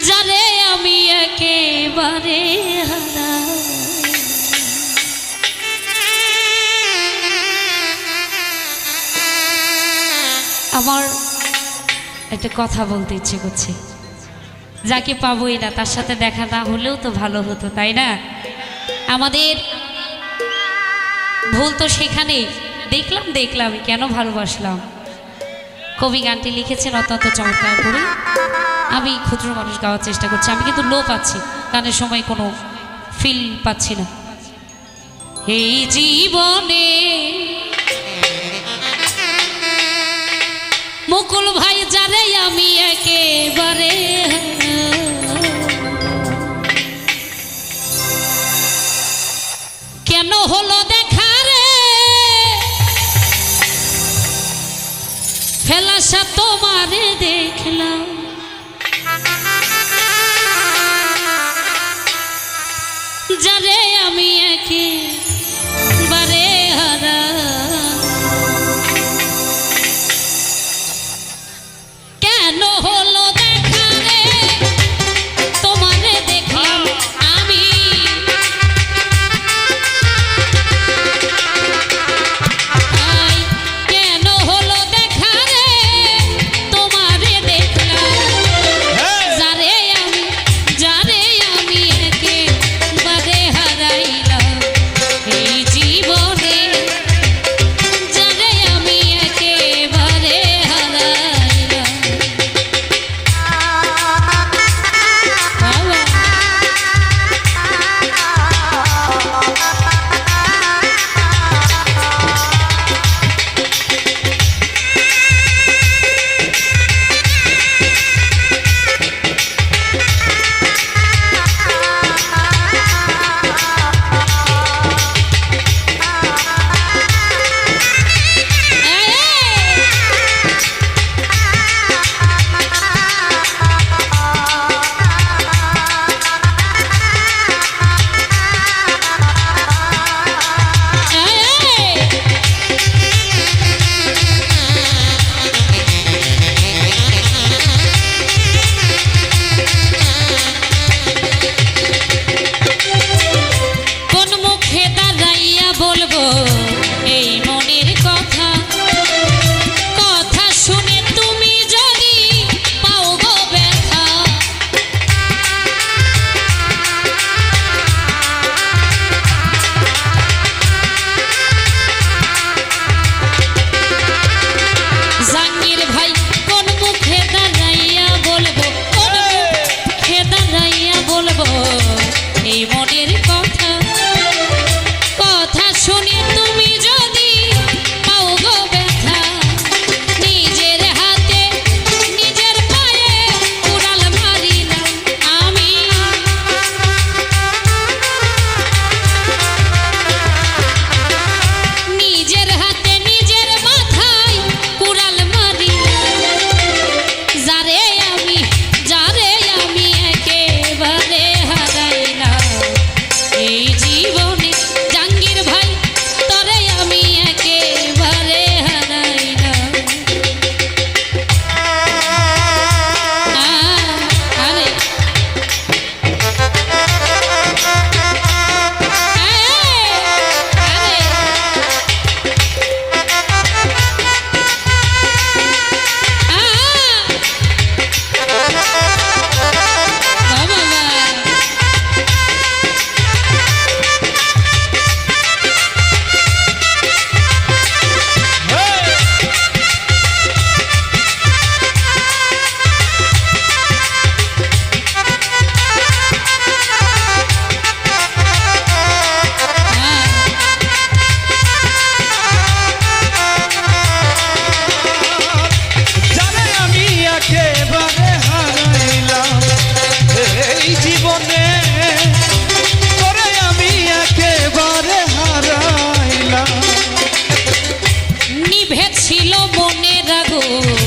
যারে আমি একেবারে আমার একটা কথা বলতে ইচ্ছে করছে। যাকে পাবোই না, তার সাথে দেখা না হলেও তো ভালো হতো, তাই না? আমাদের ভুল তো সেখানেই। দেখলাম দেখলাম, কেন ভালোবাসলাম? কবি গানটি লিখেছেন অত্যন্ত চমৎকার করে আমি ক্ষুদ্র মানুষ গাওয়ার চেষ্টা করছি। আমি কিন্তু লো পাচ্ছি। গানের সময় কোনো ফিল পাচ্ছি না। এই জীবনে মুকুল ভাই জানে আমি একেবারে ভেছিল মনে রাগুন